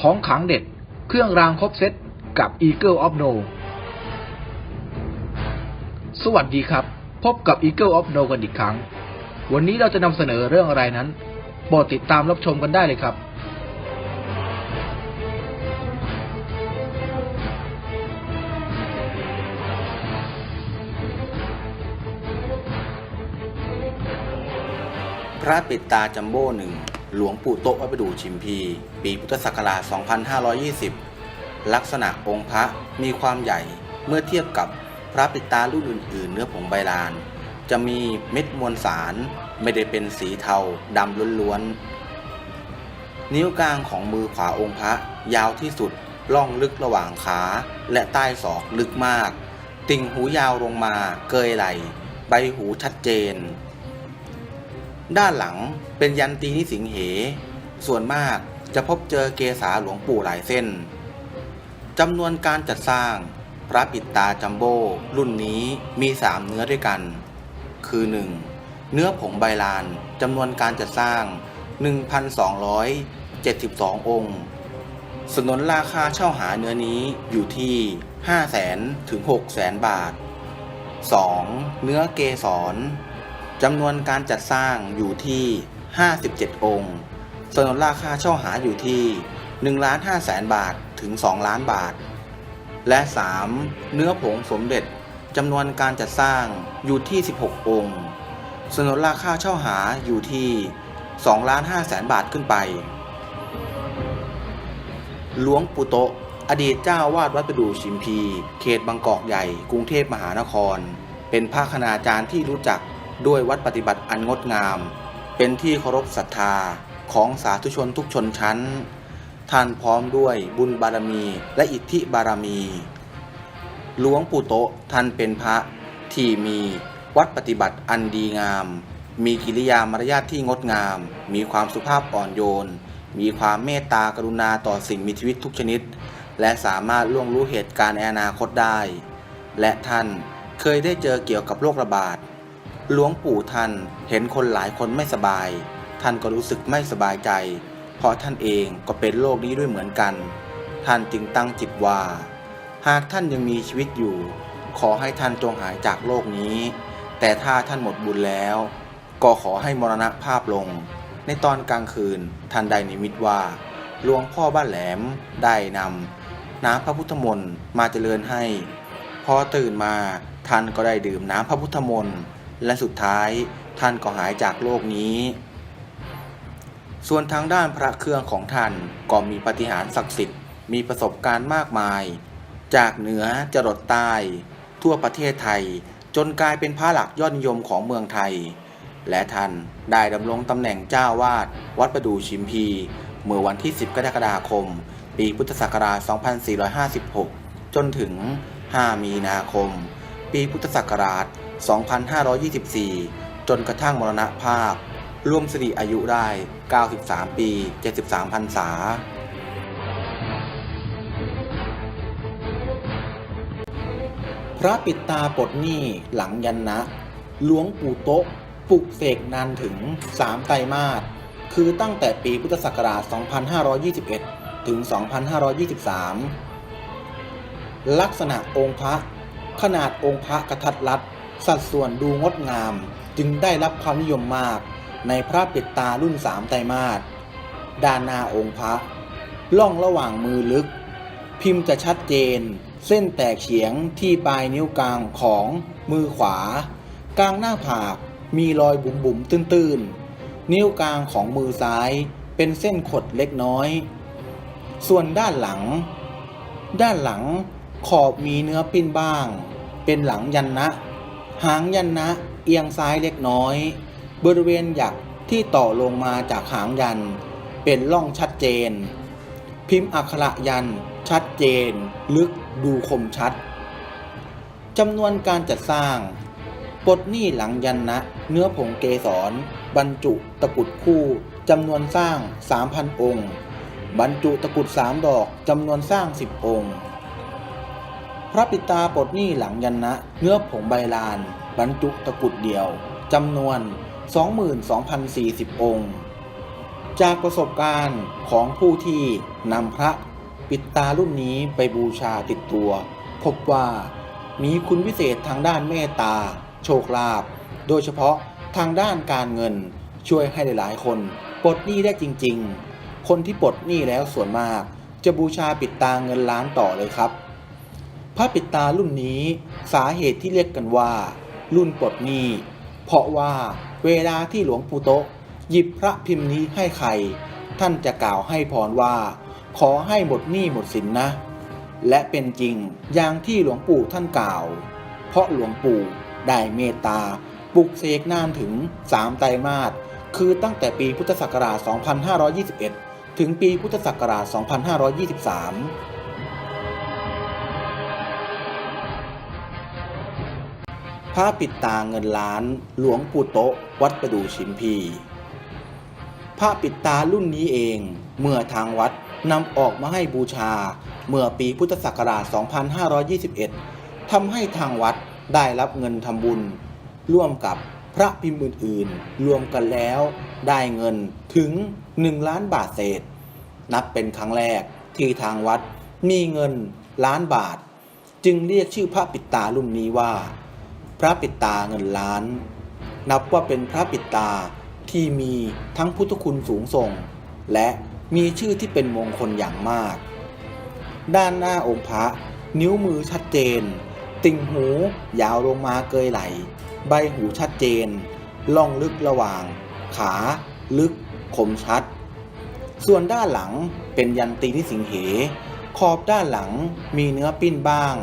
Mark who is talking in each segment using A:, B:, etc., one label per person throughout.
A: ของขังเด็ด เครื่องรางครบเซตกับ Eagle of No สวัสดีครับ พบกับ Eagle of No กันอีกครั้ง วันนี้เราจะนำเสนอเรื่องอะไรนั้นโปรดติดตามรับชมกันได้เลยครับ
B: พระปิดตาจัมโบ้หนึ่ง หลวงปู่โตะวัดประดู่ชิมพี ปีพุทธศักราช 2520 ลักษณะองค์พระมีความใหญ่เมื่อเทียบกับพระปิดตารุ่นอื่นๆ เนื้อผงใบลาน จะมีเม็ดมวลสารไม่ได้เป็นสีเทาดำล้วนๆ นิ้วกลางของมือขวาองค์พระยาวที่สุดล่องลึกระหว่างขาและใต้ศอกลึกมาก ติ่งหูยาวลงมาเกยไหล ใบหูชัดเจน ด้านหลังเป็นยันตีนิสิงเห ส่วนมากจะพบเจอเกษาหลวงปู่หลายเส้นจำนวนการจัดสร้างพระปิดตาจัมโบ้รุ่นนี้มี 3 เนื้อด้วยกัน คือ 1. เนื้อผงใบลานจำนวนการจัดสร้าง 1,272 องค์สนนราคาเช่าหาเนื้อนี้อยู่ที่ 5 0 0 0 0 0 ถึง 6 0 0 0 0 0 บาท 2. เนื้อเกสร จำนวนการจัดสร้างอยู่ที่ 57 องค์สนนราคาเช่าหาอยู่ที่1ล้าน5แสนบาทถึง 2 ล้านบาท และ 3. เนื้อผงสมเด็จจำนวนการจัดสร้างอยู่ที่ 16 องค์สนนราคาเช่าหาอยู่ที่2ล้าน5แสนบาทขึ้นไป หลวงปู่โตะอดีตเจ้าวาดวัดประดู่ชิมพี เขตบางกอกใหญ่ กรุงเทพมหานคร เป็นพระคณาจารย์ที่รู้จัก ด้วยวัดปฏิบัติอันงดงาม เป็นที่เคารพศรัทธาของสาธุชนทุกชนชั้น ท่านพร้อมด้วยบุญบารมีและอิทธิบารมี หลวงปู่โตท่านเป็นพระที่มีวัดปฏิบัติอันดีงาม มีกิริยามารยาทที่งดงาม มีความสุภาพอ่อนโยน มีความเมตตากรุณาต่อสิ่งมีชีวิตทุกชนิด และสามารถล่วงรู้เหตุการณ์ในอนาคตได้ และท่านเคยได้เจอเกี่ยวกับโรคระบาด หลวงปู่ท่านเห็นคนหลายคนไม่สบาย ท่านก็รู้สึกไม่สบายใจ เพราะท่านเองก็เป็นโรคนี้ด้วยเหมือนกัน ท่านจึงตั้งจิตว่า หากท่านยังมีชีวิตอยู่ ขอให้ท่านจงหายจากโลกนี้ แต่ถ้าท่านหมดบุญแล้ว ก็ขอให้มรณภาพลง ในตอนกลางคืนท่านได้นิมิตว่าหลวงพ่อบ้านแหลมได้นำน้ำพระพุทธมนต์มาเจริญให้ พอตื่นมาท่านก็ได้ดื่มน้ำพระพุทธมนต์ และสุดท้ายท่านก็หายจากโลกนี้ ส่วนทางด้านพระเครื่องของท่านก็มีปฏิหารศักดิ์สิทธิ์มีประสบการณ์มากมาย จากเหนือจรดใต้ ทั่วประเทศไทยจนกลายเป็นพระหลักยอดนิยมของเมืองไทย และท่านได้ดำรงตำแหน่งเจ้าวาด วัดประดู่ชิมพี เมื่อวันที่ 10 กรกฎาคม ปีพุทธศักราช 2456 จนถึง 5 มีนาคม ปีพุทธศักราช 2524 จนกระทั่งมรณภาพรวมสิริอายุได้ 93 ปี 73พรรษา พระปิดตาปดหนี้หลังยันนะหลวงปู่โต๊ะปลุกเสกนานถึง 3 ไตรมาสคือตั้งแต่ปีพุทธศักราช 2521 ถึง 2523 ลักษณะองค์พระ ขนาดองค์พระกระทัดรัด สัดส่วนดูงดงาม จึงได้รับความนิยมมาก ในพระปิดตารุ่นสามไตรมาสด้านหน้าองค์พระล่องระหว่างมือลึก พิมพ์จะชัดเจน เส้นแตกเฉียงที่ปลายนิ้วกลางของมือขวา กลางหน้าผากมีรอยบุ๋มบุ๋มๆตื้นๆ นิ้วกลางของมือซ้ายเป็นเส้นขดเล็กน้อย ส่วนด้านหลัง ด้านหลังขอบมีเนื้อปิ้นบ้าง เป็นหลังยันนะ หางยันนะเอียงซ้ายเล็กน้อย บริเวณหยักที่ต่อลงมาจากหางยัน เป็นร่องชัดเจน พิมพ์อักขระยันชัดเจน ลึกดูคมชัดจำนวนการจัดสร้างปลดหนี้หลังยันนะ เนื้อผงเกสร บรรจุตะกุดคู่จำนวนสร้าง 3,000 องค์ บรรจุตะกุดสามดอกจำนวนสร้าง 10 องค์ พระปิตาปลดหนี้หลังยันนะเนื้อผงใบลาน บรรจุตะกุดเดียวจำนวน 22,040 องค์ จากประสบการณ์ของผู้ที่นำพระปิดตารุ่นนี้ไปบูชาติดตัว พบว่ามีคุณวิเศษทางด้านเมตตา โชคลาภโดยเฉพาะทางด้านการเงินช่วยให้หลายๆ คนปลดหนี้ได้จริง ๆ คนที่ปลดหนี้แล้วส่วนมาก จะบูชาปิดตาเงินล้านต่อเลยครับ พระปิดตารุ่นนี้สาเหตุที่เรียกกันว่า รุ่นปลดหนี้ เพราะว่าเวลาที่หลวงปู่โตะหยิบพระพิมพ์นี้ให้ใคร ท่านจะกล่าวให้พรว่า ขอให้หมดหนี้หมดสินนะ และเป็นจริงอย่างที่หลวงปู่ท่านกล่าว เพราะหลวงปู่ได้เมตตาปลุกเสกนานถึง 3 ไตรมาสคือตั้งแต่ปีพุทธศักราช 2521 ถึงปีพุทธศักราช 2523 พระปิดตาเงินล้านหลวงปู่โตะวัดประดูชิมพี พระปิดตารุ่นนี้เอง เมื่อทางวัดนำออกมาให้บูชา เมื่อปีพุทธศักราช 2521 ทำให้ทางวัดได้รับเงินทำบุญ ร่วมกับพระพิมพ์อื่นๆ รวมกันแล้วได้เงินถึง 1 ล้านบาทเศษ นับเป็นครั้งแรกที่ทางวัดมีเงินล้านบาท จึงเรียกชื่อพระปิดตารุ่นนี้ว่า พระปิดตาเงินล้าน นับว่าเป็นพระปิดตาที่มีทั้งพุทธคุณสูงส่ง และมีชื่อที่เป็นมงคลอย่างมาก ด้านหน้าองค์พระนิ้วมือชัดเจน ติ่งหูยาวลงมาเกยไหล ใบหูชัดเจน ล่องลึกระหว่าง ขา ลึก คมชัด ส่วนด้านหลังเป็นยันตีที่สิงเห ขอบด้านหลังมีเนื้อปิ้นบ้าง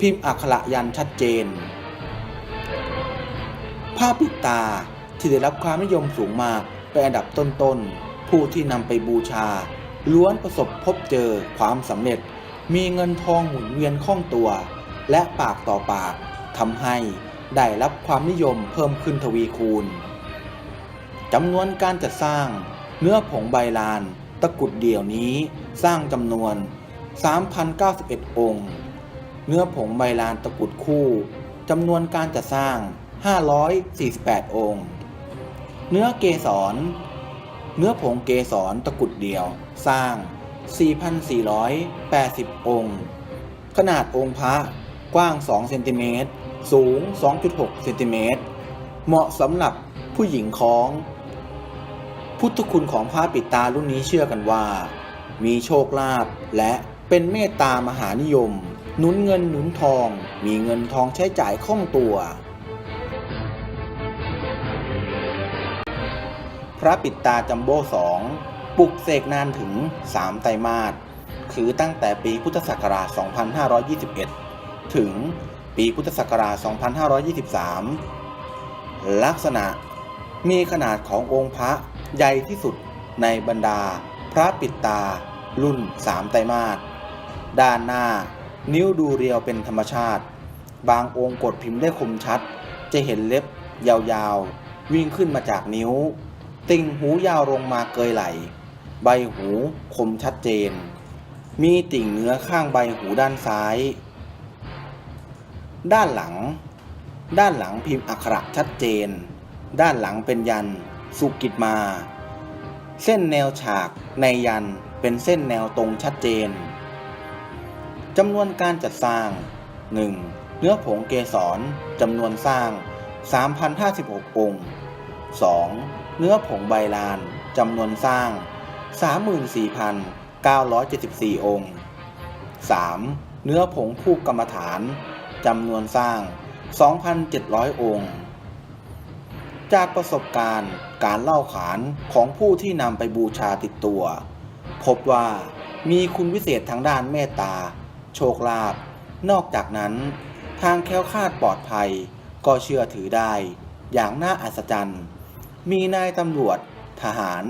B: พิมพ์อักขระยันชัดเจน ผ้าปิดตาที่ได้รับความนิยมสูงมากเป็นอันดับต้นๆ ผู้ที่นำไปบูชา ล้วนประสบพบเจอความสำเร็จ มีเงินทองหมุนเวียนคล่องตัว และปากต่อปากทำให้ได้รับความนิยมเพิ่มขึ้นทวีคูณจำนวนการจัดสร้าง เนื้อผงใบลาน ตะกุดเดี่ยวนี้สร้างจำนวน 3,091 องค์ เนื้อผงใบลานตะกุดคู่จำนวนการจัดสร้าง 548 องค์ เนื้อเกสร เนื้อผงเกสรตะกุดเดียว สร้าง 4,480 องค์ ขนาดองค์พระกว้าง 2 เซนติเมตร สูง 2.6 เซนติเมตร เหมาะสำหรับผู้หญิงของ พุทธคุณของพระปิดตารุ่นนี้เชื่อกันว่า มีโชคลาภและเป็นเมตตามหานิยม หนุนเงินหนุนทอง มีเงินทองใช้จ่ายคล่องตัว พระปิดตาจัมโบ้สองปลุกเสกนานถึง 3 ไตรมาสคือตั้งแต่ปีพุทธศักราช 2521 ถึงปีพุทธศักราช 2523 ลักษณะมีขนาดขององค์พระใหญ่ที่สุดในบรรดา พระปิดตา รุ่น 3 ไตรมาสด้านหน้า นิ้วดูเรียวเป็นธรรมชาติ บางองค์กดพิมพ์ได้คมชัด จะเห็นเล็บยาวๆ วิ่งขึ้นมาจากนิ้ว ติ่งหูยาวลงมาเกยไหล ใบหูคมชัดเจน มีติ่งเนื้อข้างใบหูด้านซ้าย ด้านหลัง ด้านหลังพิมพ์อักขระชัดเจน ด้านหลังเป็นยันสุกิตมา เส้นแนวฉากในยันเป็นเส้นแนวตรงชัดเจนจำนวนการจัดสร้าง 1. เนื้อผงเกสรจำนวนสร้าง 3,056 องค์ 2. เนื้อผงใบลานจำนวนสร้าง 34,974 องค์ 3. เนื้อผงผู้กรรมฐานจำนวนสร้าง 2,700 องค์ จากประสบการณ์การเล่าขานของผู้ที่นำไปบูชาติดตัว พบว่ามีคุณวิเศษทางด้านเมตตา โชคลาภนอกจากนั้น ทางแค้วคาดปลอดภัยก็เชื่อถือได้อย่างน่าอัศจรรย์ มีนายตำรวจ ทหาร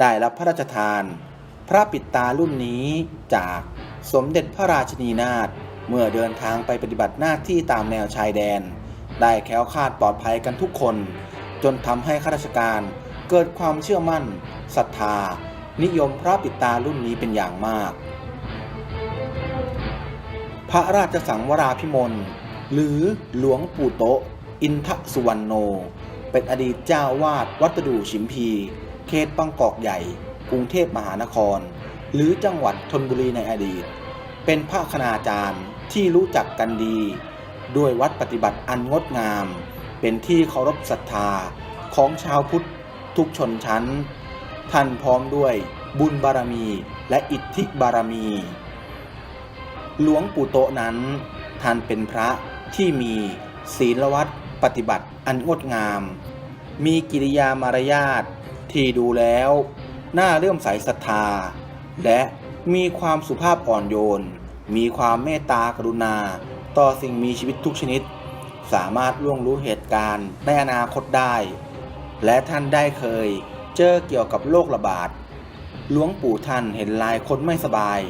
B: ได้รับพระราชทาน พระปิดตารุ่นนี้จากสมเด็จพระราชนีนาถเมื่อเดินทางไปปฏิบัติหน้าที่ตามแนวชายแดน ได้แคล้วคลาดปลอดภัยกันทุกคน จนทำให้ข้าราชการเกิดความเชื่อมั่นศรัทธา นิยมพระปิดตารุ่นนี้เป็นอย่างมาก พระราชสังวราพิมลหรือหลวงปู่โตอินทสุวรรณโน เป็นอดีตเจ้าวาดวัดประดู่ชิมพี เขตบางกอกใหญ่ กรุงเทพมหานคร หรือจังหวัดธนบุรีในอดีต เป็นพระคณาจารย์ที่รู้จักกันดี ด้วยวัดปฏิบัติอันงดงาม เป็นที่เคารพศรัทธาของชาวพุทธทุกชนชั้น ท่านพร้อมด้วยบุญบารมีและอิทธิบารมี หลวงปู่โตนั้น ท่านเป็นพระที่มีศีลวัด ปฏิบัติอันงดงาม มีกิริยามารยาทที่ดูแล้วน่าเลื่อมใสศรัทธา และมีความสุภาพอ่อนโยน มีความเมตตากรุณา ต่อสิ่งมีชีวิตทุกชนิด สามารถล่วงรู้เหตุการณ์ในอนาคตได้ และท่านได้เคยเจอเกี่ยวกับโรคระบาดหลวงปู่ท่านเห็นลายคนไม่สบาย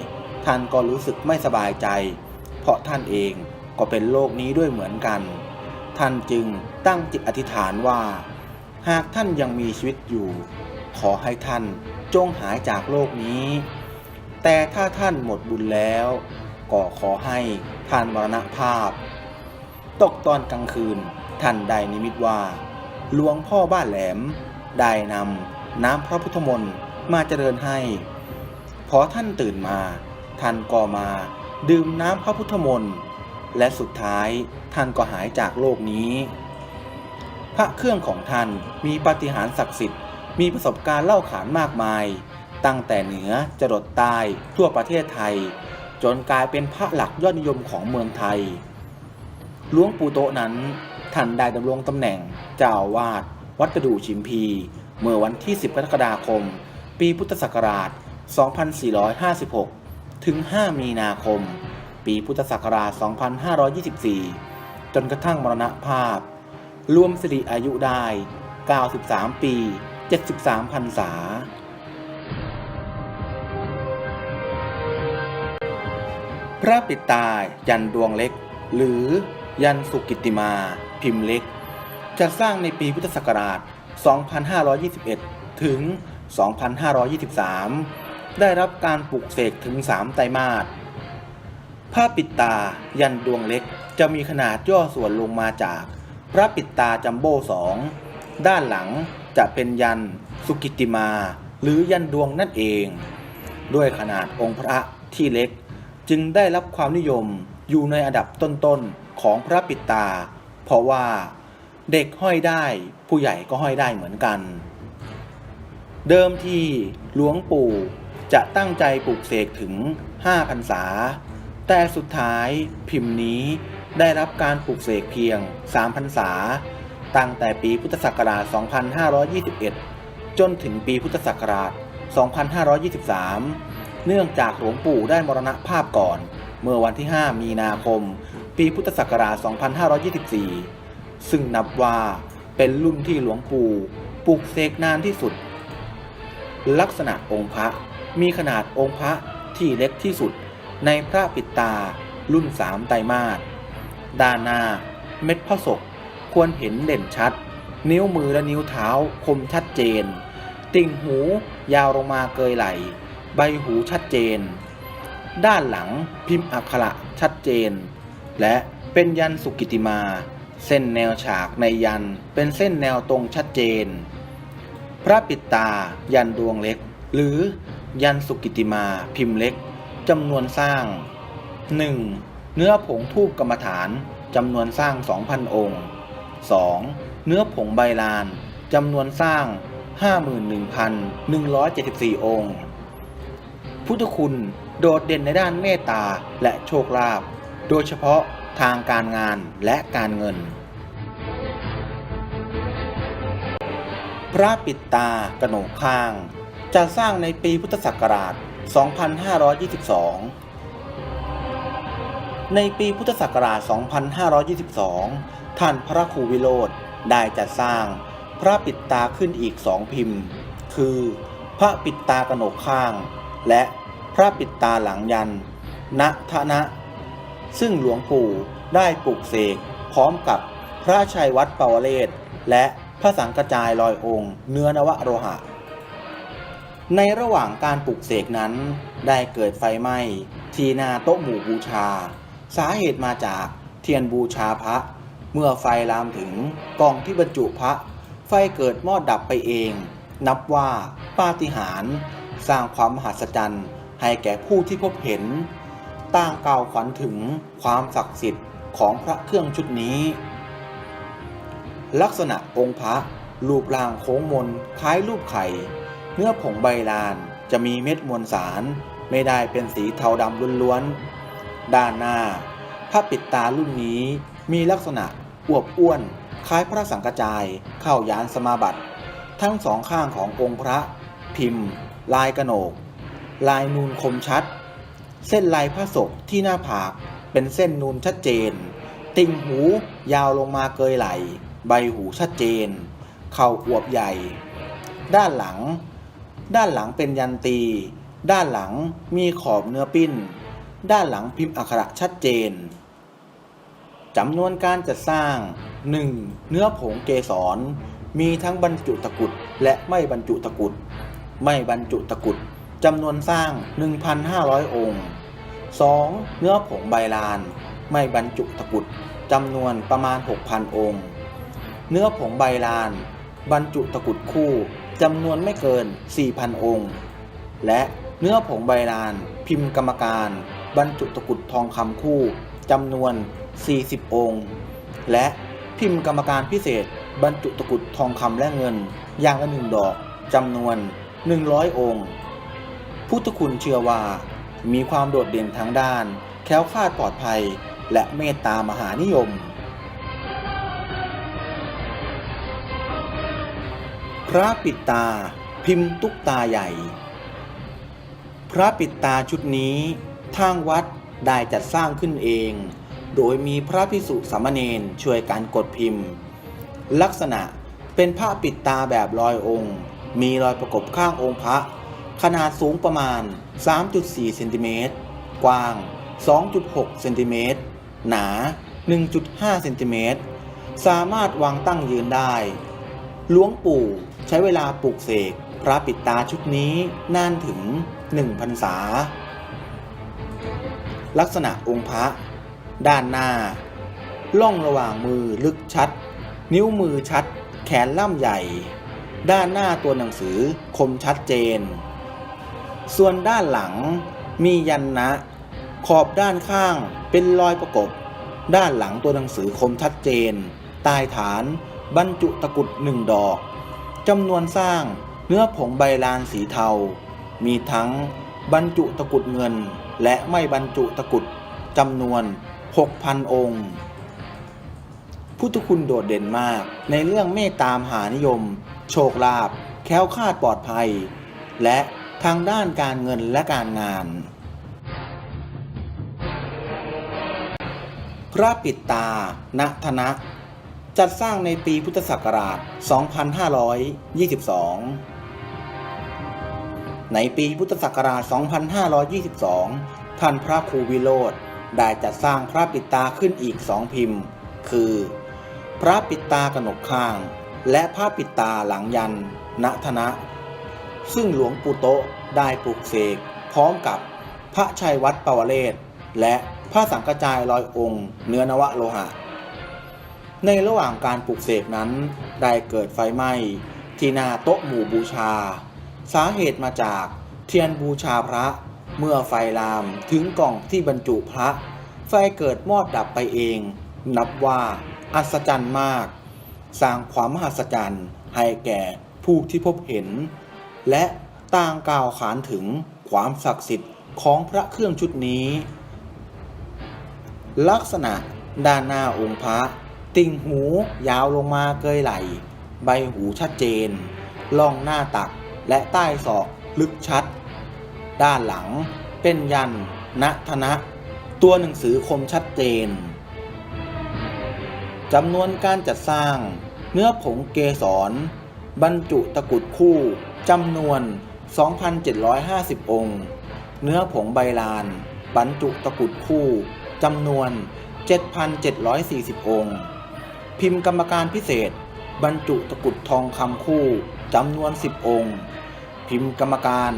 B: ท่านก็รู้สึกไม่สบายใจ เพราะท่านเองก็เป็นโรคนี้ด้วยเหมือนกัน ท่านจึงตั้งจิตอธิษฐานว่า หากท่านยังมีชีวิตอยู่ ขอให้ท่านจงหายจากโรคนี้ แต่ถ้าท่านหมดบุญแล้ว ก็ขอให้ท่านมรณภาพ ตกตอนกลางคืนท่านได้นิมิตว่า หลวงพ่อบ้านแหลม ได้นำน้ำพระพุทธมนต์มาเจริญให้ พอท่านตื่นมา ท่านก็มาดื่มน้ำพระพุทธมนต์ และสุดท้ายท่านก็หายจากโลกนี้ พระเครื่องของท่านมีปาฏิหาริย์ศักดิ์สิทธิ์มีประสบการณ์เล่าขานมากมาย ตั้งแต่เหนือจรดใต้ทั่วประเทศไทย จนกลายเป็นพระหลักยอดนิยมของเมืองไทยหลวงปู่โตนั้น ท่านได้ดำรงตำแหน่งเจ้าวาด วัดประดู่ชิมพี เมื่อวันที่ 10 กรกฎาคม ปีพุทธศักราช 2456 ถึง 5 มีนาคม ปีพุทธศักราช 2524 จนกระทั่งมรณภาพ รวมสิริอายุได้ 93 ปี 73พรรษา พระปิดตายันดวงเล็ก หรือยันสุกิติมา พิมพ์เล็กจะสร้างในปีพุทธศักราช 2521 ถึง 2523 ได้รับการปลุกเสกถึง 3 ไตรมาส พระปิดตายันดวงเล็กจะมีขนาดย่อส่วนลงมาจาก พระปิดตาจัมโบ้สองด้านหลังจะเป็นยันสุกิตติมา หรือยันดวงนั่นเอง ด้วยขนาดองค์พระที่เล็ก จึงได้รับความนิยมอยู่ในอันดับต้นๆของพระปิดตา เพราะว่าเด็กห้อยได้ผู้ใหญ่ก็ห้อยได้เหมือนกัน เดิมทีหลวงปู่จะตั้งใจปลูกเสกถึง5พรรษา แต่สุดท้ายพิมพ์นี้ได้รับการปลูกเสกเพียง 3 พรรษา ตั้งแต่ปีพุทธศักราช 2521 จนถึงปีพุทธศักราช 2523 เนื่องจากหลวงปู่ได้มรณภาพก่อน เมื่อวันที่ 5 มีนาคม ปีพุทธศักราช 2524 ซึ่งนับว่าเป็นรุ่นที่หลวงปู่ปลูกเสกนานที่สุด ลักษณะองค์พระมีขนาดองค์พระที่เล็กที่สุด ในพระปิดตารุ่นสามไตรมาสด้านหน้า เม็ดพระศกควรเห็นเด่นชัด นิ้วมือและนิ้วเท้าคมชัดเจน ติ่งหูยาวลงมาเกยไหล ใบหูชัดเจน ด้านหลังพิมพ์อักขระชัดเจน และเป็นยันสุกิติมา เส้นแนวฉากในยันเป็นเส้นแนวตรงชัดเจน พระปิดตายันดวงเล็ก หรือยันสุกิติมาพิมพ์เล็ก จำนวนสร้าง 1. เนื้อผงทูบกรรมฐานจำนวนสร้าง 2,000 องค์ 2. เนื้อผงใบลานจำนวนสร้าง 51,174 องค์ พุทธคุณโดดเด่นในด้านเมตตาและโชคลาภโดยเฉพาะทางการงานและการเงิน พระปิดตากระโหนกข้างจะสร้างในปีพุทธศักราช 2522 ในปีพุทธศักราช 2522 ท่านพระครูวิโรธได้จัดสร้างพระปิดตาขึ้นอีกสองพิมพ์ คือพระปิดตากระหนกข้าง และพระปิดตาหลังยันณทนะ ซึ่งหลวงปู่ได้ปลุกเสกพร้อมกับพระชัยวัดปวเรศและพระสังกระจายลอยองค์ เนื้อนวโรหะ ในระหว่างการปลุกเสกนั้น ได้เกิดไฟไหม้ที่หน้าโต๊ะหมู่บูชา สาเหตุมาจากเทียนบูชาพระ เมื่อไฟลามถึงกองที่บรรจุพระ ไฟเกิดมอดดับไปเอง นับว่าปาฏิหาริย์สร้างความมหัศจรรย์ให้แก่ผู้ที่พบเห็น ต่างกล่าวขวัญถึงความศักดิ์สิทธิ์ของพระเครื่องชุดนี้ ลักษณะองค์พระรูปร่างโค้งมนคล้ายรูปไข่ เนื้อผงใบลานจะมีเม็ดมวลสารไม่ได้เป็นสีเทาดำล้วนๆ ด้านหน้าพระปิดตารุ่นนี้มีลักษณะอวบอ้วน คล้ายพระสังกจายเข้ายานสมาบัติ ทั้งสองข้างขององค์พระ พิมพ์ ลายกระโหนก ลายนูนคมชัด เส้นลายพระศกที่หน้าผากเป็นเส้นนูนชัดเจน ติ่งหูยาวลงมาเกยไหล ใบหูชัดเจน เข่าอวบใหญ่ ด้านหลัง ด้านหลังเป็นยันตี ด้านหลังมีขอบเนื้อปิ้น ด้านหลังพิมพ์อักขระชัดเจนจำนวนการจัดสร้าง 1. เนื้อผงเกสร มีทั้งบรรจุตะกุดและไม่บรรจุตะกุด ไม่บรรจุตะกุดจำนวนสร้าง 1,500 องค์ 2. เนื้อผงใบลาน ไม่บรรจุตะกุดจำนวนประมาณ 6,000 องค์ เนื้อผงใบลาน บรรจุตะกุดคู่ จำนวนไม่เกิน 4,000 องค์ และเนื้อผงใบลาน พิมพ์กรรมการ บรรจุตะกุดทองคำคู่จำนวน 40 องค์ และพิมพ์กรรมการพิเศษ บรรจุตะกุดทองคำและเงิน อย่างละหนึ่งดอกจำนวน 100 องค์ พุทธคุณเชื่อว่า มีความโดดเด่นทางด้าน แคล้วคลาดปลอดภัย และเมตตามหานิยม ระปิดตา พิมพ์ตุ๊กตาใหญ่ พระปิดตาชุดนี้ทางวัดได้จัดสร้างขึ้นเอง โดยมีพระพิสุสามเณรช่วยการกดพิมพ์ ลักษณะเป็นผ้าปิดตาแบบลอยองค์ มีรอยประกบข้างองค์พระ ขนาดสูงประมาณ 3.4 เซนติเมตร กว้าง 2.6 เซนติเมตร หนา 1.5 เซนติเมตร สามารถวางตั้งยืนได้ หลวงปู่ ใช้เวลาปลูกเสกพระปิดตาชุดนี้นานถึง1พรรษา ลักษณะองค์พระ ด้านหน้า ล่องระหว่างมือลึกชัด นิ้วมือชัด แขนล่ำใหญ่ ด้านหน้าตัวหนังสือคมชัดเจน ส่วนด้านหลังมียันนะ ขอบด้านข้างเป็นรอยประกบ ด้านหลังตัวหนังสือคมชัดเจน ใต้ฐาน บรรจุตะกุดหนึ่งดอก จำนวนสร้างเนื้อผงใบลานสีเทา มีทั้งบรรจุตะกุดเงิน และไม่บรรจุตะกุดจำนวน 6,000 องค์ พุทธคุณโดดเด่นมากในเรื่องเมตตามหานิยม โชคลาภแค้วคาดปลอดภัย และทางด้านการเงินและการงาน พระปิดตาณธนะ จัดสร้างในปีพุทธศักราช 2522 ในปีพุทธศักราช 2522 ท่านพระครูวิโรธได้จัดสร้างพระปิตาขึ้นอีกสองพิมพ์ คือ พระปิตากนกข้าง และพระปิตาหลังยันณธนะ ซึ่งหลวงปู่โตได้ปลูกเสกพร้อมกับพระชัยวัดปวเรศและพระสังกระจายลอยองค์ เนื้อนวโลหะ ในระหว่างการปลูกเสกนั้น ได้เกิดไฟไหม้ที่หน้าโต๊ะหมู่บูชา สาเหตุมาจากเทียนบูชาพระ เมื่อไฟลามถึงกล่องที่บรรจุพระ ไฟเกิดมอดดับไปเอง นับว่าอัศจรรย์มาก สร้างความมหัศจรรย์ให้แก่ผู้ที่พบเห็น และต่างกล่าวขานถึงความศักดิ์สิทธิ์ของพระเครื่องชุดนี้ ลักษณะด้านหน้าองค์พระ ติ่งหูยาวลงมาเกยไหล ใบหูชัดเจน ล่องหน้าตักและใต้ศอกลึกชัด ด้านหลังเป็นยันณธนะ ตัวหนังสือคมชัดเจนจำนวนการจัดสร้าง เนื้อผงเกสร บรรจุตะกุดคู่จำนวน 2,750 องค์ เนื้อผงใบลาน บรรจุตะกุดคู่จำนวน 7,740 องค์ พิมพ์กรรมการพิเศษ บรรจุตะกุดทองคำคู่จำนวน 10 องค์ พิมพ์กรรมการ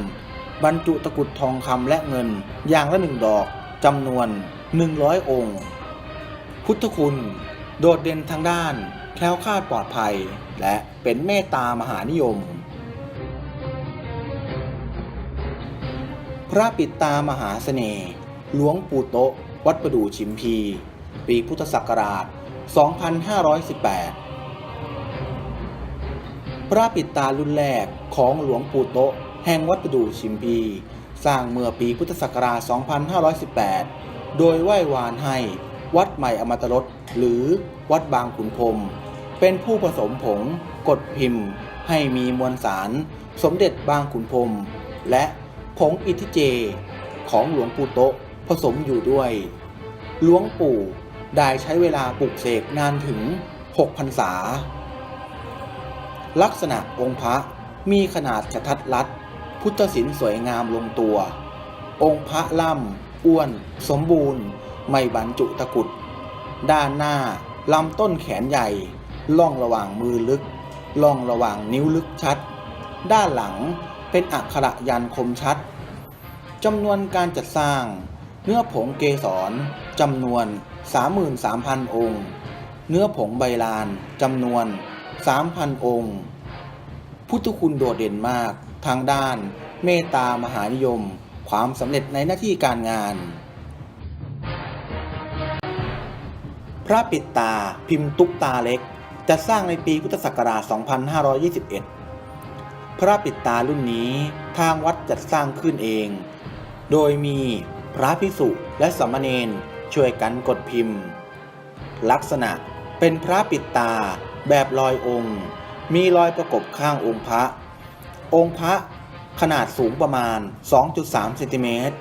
B: บรรจุตะกุดทองคำและเงิน อย่างละหนึ่งดอกจำนวน 100 องค์ พุทธคุณ โดดเด่นทางด้าน แคล้วคลาดปลอดภัย และเป็นเมตตามหานิยม พระปิดตามหาเสน่ห์หลวงปู่โตวัดประดู่ชิมพี ปีพุทธศักราช 2518 พระปิดตารุ่นแรกของหลวงปู่โตะแห่งวัดประดู่ชิมพี สร้างเมื่อปีพุทธศักราช 2518 โดยไหว้วานให้วัดใหม่อมตะรสหรือวัดบางขุนพรมเป็นผู้ผสมผงกดพิมพ์ ให้มีมวลสาร สมเด็จบางขุนพรมและผงอิทิเจ ของหลวงปู่โตะผสมอยู่ด้วย หลวงปู่ ได้ใช้เวลาปลูกเสกนานถึง 6 พรรษา ลักษณะองค์พระมีขนาดกระทัดรัด พุทธศิลป์สวยงามลงตัว องค์พระล่ำ อ้วน สมบูรณ์ ไม่บรรจุตะกุด ด้านหน้าลำต้นแขนใหญ่ ล่องระหว่างมือลึก ล่องระหว่างนิ้วลึกชัด ด้านหลังเป็นอักขระยันคมชัดจำนวนการจัดสร้าง เนื้อผงเกสรจำนวน 33,000 องค์ เนื้อผงใบลานจำนวน 3,000 องค์ พุทธคุณโดดเด่นมากทางด้านเมตตามหานิยม ความสำเร็จในหน้าที่การงาน พระปิดตาพิมพ์ตุ๊กตาเล็กจะสร้างในปีพุทธศักราช 2521 พระปิดตารุ่นนี้ทางวัดจัดสร้างขึ้นเอง โดยมีพระพิสุและสามเณร ช่วยกันกดพิมพ์ ลักษณะเป็นพระปิดตาแบบลอยองค์ มีรอยประกบข้างองค์พระ องค์พระขนาดสูงประมาณ 2.3เซนติเมตร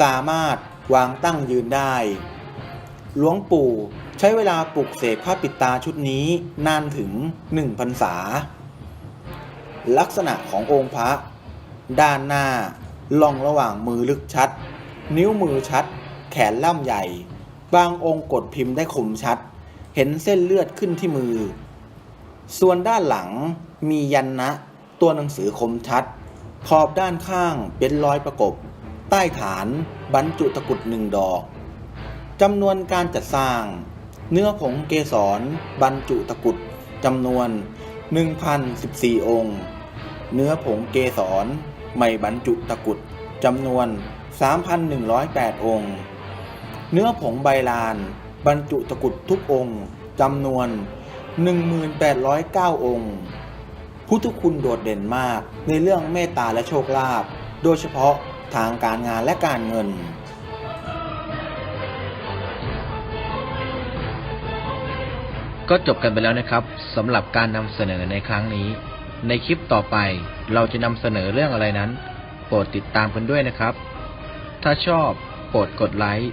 B: สามารถวางตั้งยืนได้ หลวงปู่ใช้เวลาปลุกเสกพระปิดตาชุดนี้นานถึง1พรรษา ลักษณะขององค์พระ ด้านหน้าล่องระหว่างมือลึกชัด นิ้วมือชัด แขนล่ำใหญ่ บางองค์กดพิมพ์ได้คมชัด เห็นเส้นเลือดขึ้นที่มือ ส่วนด้านหลังมียันนะ ตัวหนังสือคมชัด ขอบด้านข้างเป็นรอยประกบ ใต้ฐานบรรจุตะกุดหนึ่งดอกจำนวนการจัดสร้าง เนื้อผงเกสรบรรจุตะกุดจำนวน 1,014 องค์ เนื้อผงเกสรไม่บรรจุตะกุดจำนวน 3,108 องค์ เนื้อผงใบลาน บรรจุตะกุดทุกองค์จำนวน 1,809 องค์ พุทธคุณโดดเด่นมากในเรื่องเมตตาและโชคลาภโดยเฉพาะทางการงานและการเงิน
A: ก็จบกันไปแล้วนะครับสำหรับการนำเสนอในครั้งนี้ ในคลิปต่อไปเราจะนำเสนอเรื่องอะไรนั้น โปรดติดตามกันด้วยนะครับ ถ้าชอบโปรดกดไลค์